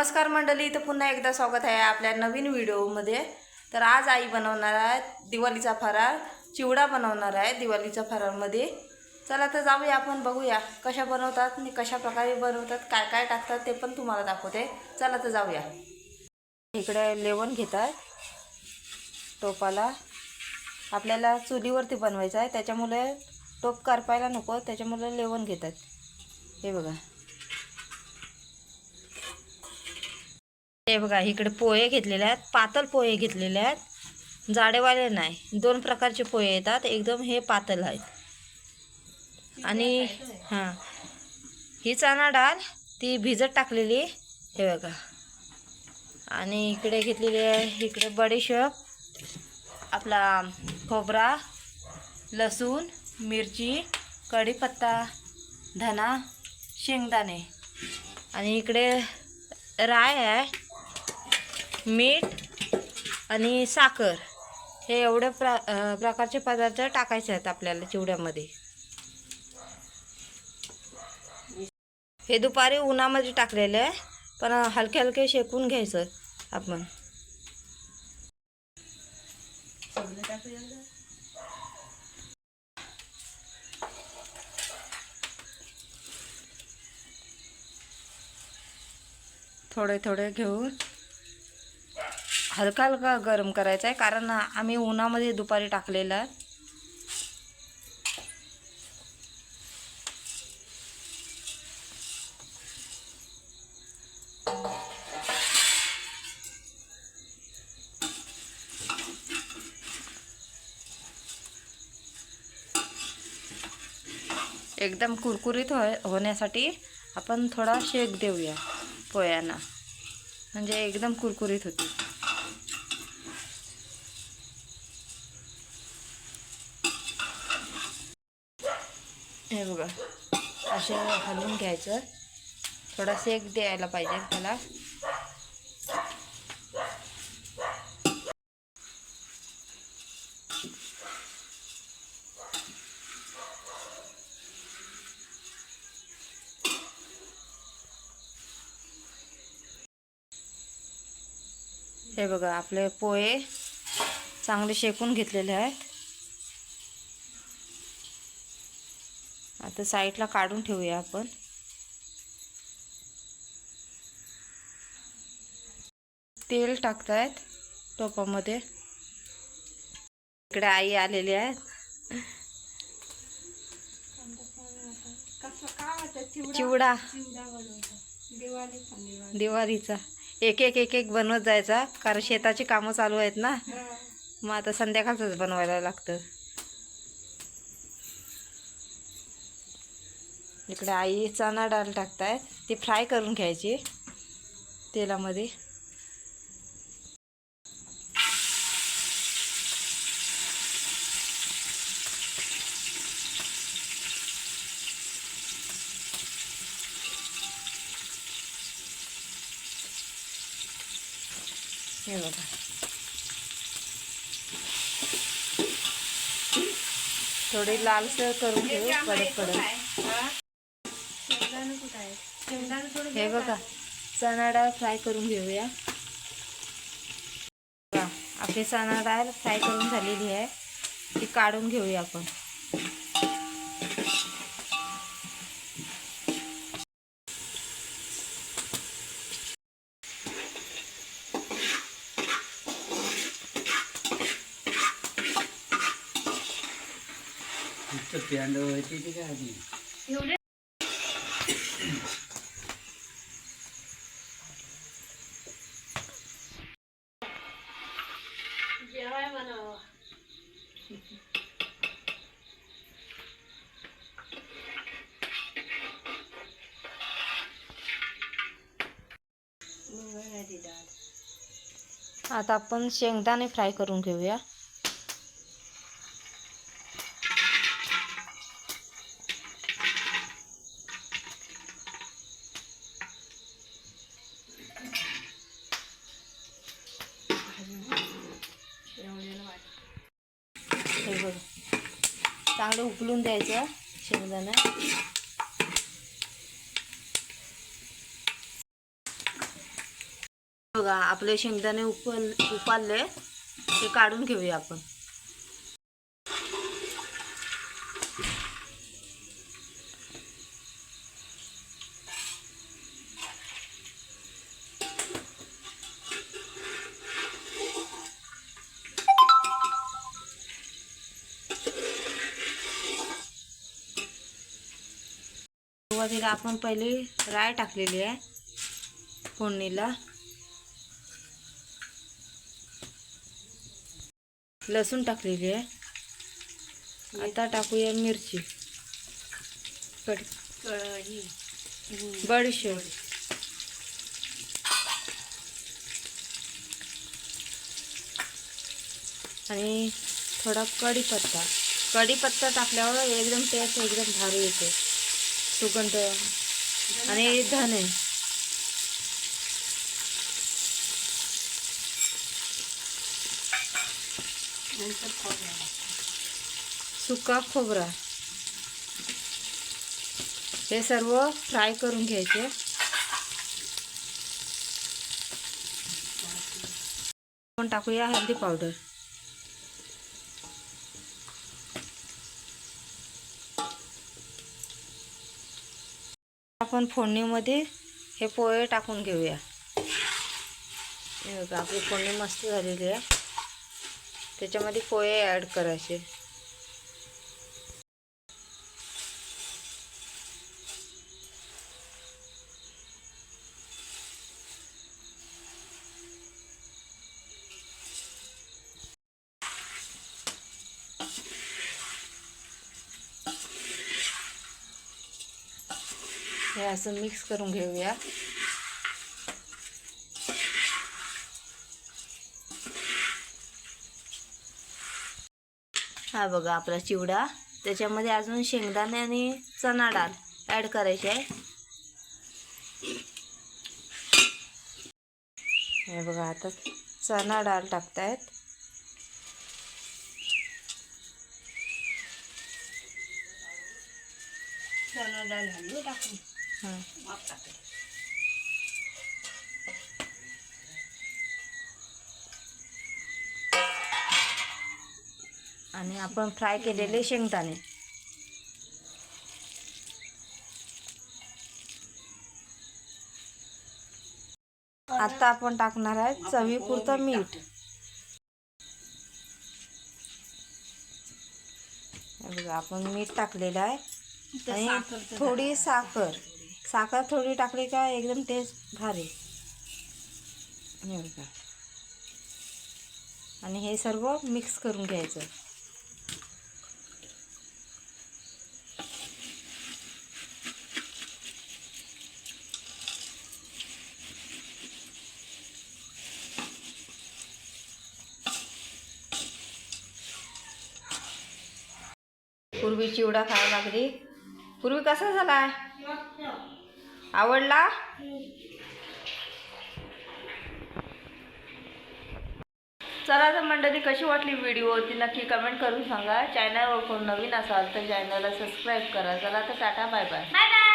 नमस्कार मंडळी इथं पुन्हा एकदा स्वागत आहे आपल्या नवीन व्हिडिओमध्ये. तर आज आई बनवणार आहे दिवाळीचा फराळ चिवडा बनवणार आहे दिवाळीच्या फराळमध्ये. चला तर जाऊया आपण बघूया कशा बनवतात आणि कशा प्रकारे बनवतात काय काय टाकतात ते पण तुम्हाला दाखवते. चला तर जाऊया. इकडे लेवण घेतात टोपाला. आपल्याला चुलीवरती बनवायचं आहे त्याच्यामुळे टोप करपायला नको त्याच्यामुळे लेवण घेतात. हे बघा. हे बघा इकडे पोहे घेतलेले आहेत पातळ पोहे घेतलेले आहेत. जाडेवाले नाही दोन प्रकारचे पोहे येतात. एकदम हे पातळ आहेत. आणि हां ही चणा डाळ ती भिजत टाकलेली हे बघा. आणि इकडे घेतलेली आहे इकडे बडीशेप आपला खोबरा लसूण मिरची कढीपत्ता धना शेंगदाणे. आणि इकडे राय आहे. मीठ आणि साखर हे एवढ्या प्रा प्रकारचे पदार्थ टाकायचे आहेत आपल्याला चिवड्यामध्ये. हे दुपारी उन्हामध्ये टाकलेलं आहे पण हलके हलके शेकून घ्यायचं आपण. थोडे थोडे घेऊन हलका हलका गरम करायचा आहे कारण आम्ही उन्हामध्ये दुपारी टाकलेला. आहे एकदम कुरकुरीत हो होण्यासाठी आपण थोडा शेक देऊया पोयांना म्हणजे एकदम कुरकुरीत होती हे बघा असे हलवून घ्यायचं. थोडा शेक द्यायला पाहिजे त्याला. हे बघा आपले पोहे चांगले शेकून घेतलेले आहेत. आता साईडला काढून ठेवूया आपण. तेल टाकतायत टोपामध्ये इकडे आई आलेली आहेत चिवडा दिवाळीचा एक एक एक एक बनवत जायचा. कारण शेताची कामं चालू आहेत ना. मग आता संध्याकाळचंच बनवायला लागतं. इकडे आई चणा डाळ टाकताय. ती फ्राय करून घ्यायची तेलामध्ये. हे बघा. थोडी लालसर करून घेऊ कडक कडक. हे बघा चणा डाळ फ्राय करून घेऊया. बघा, आपली चणा डाळ फ्राय करून झालेली आहे. ती काढून घेऊया आपण. नुसतं प्यांड व्हायची ती काय आता आपण शेंगदाणे फ्राय करून घेऊया. चांगलं उकलून द्यायचं शेंगदाणा. बघा आपले शेंगदाणे उकल उपालले ते काढून घेऊया आपण. सुरुवातीला आपण पहिले राय टाकलेली आहे फोडणीला. लसूण टाकलेली आहे. आता टाकूया मिरची. कढी बडीशेप. आणि थोडा कढीपत्ता. कढीपत्ता टाकल्यावर एकदम टेस्ट एकदम भारी येते. सुगंध आणि धने. सुका खोबरा. हे सर्व फ्राय करून घ्यायचे. टाकूया हळदी पावडर. आपण फोडणीमध्ये हे पोहे टाकून घेऊया. हे बघा आपली फोडणी मस्त झालेली आहे. त्याच्यामध्ये पोहे ॲड करायचे. हे असं मिक्स करून घेऊया. हा बघा आपला चिवडा. त्याच्यामध्ये अजून शेंगदाणे आणि चणा डाळ ॲड करायची आहे. हे बघा आता चणा डाळ टाकतायत. हां आणि आपण फ्राय केलेले शेंगदाणे. आता आपण टाकणार आहे चवीपुरतं मीठ. बघा आपण मीठ टाकलेलं आहे. आणि थोडी साखर. साखर थोडी टाकली का एकदम टेस्ट भारी. का? आणि हे सर्व मिक्स करून घ्यायचं. पूर्वी चिवडा खावा लागली. पूर्वी कसा झाला आवडला? चला तर मंडळी कशी वाटली व्हिडिओ ती नक्की कमेंट करून सांगा. चॅनलवर कोण नवीन असाल तर चॅनलला सबस्क्राईब करा. चला तर tata bye bye bye bye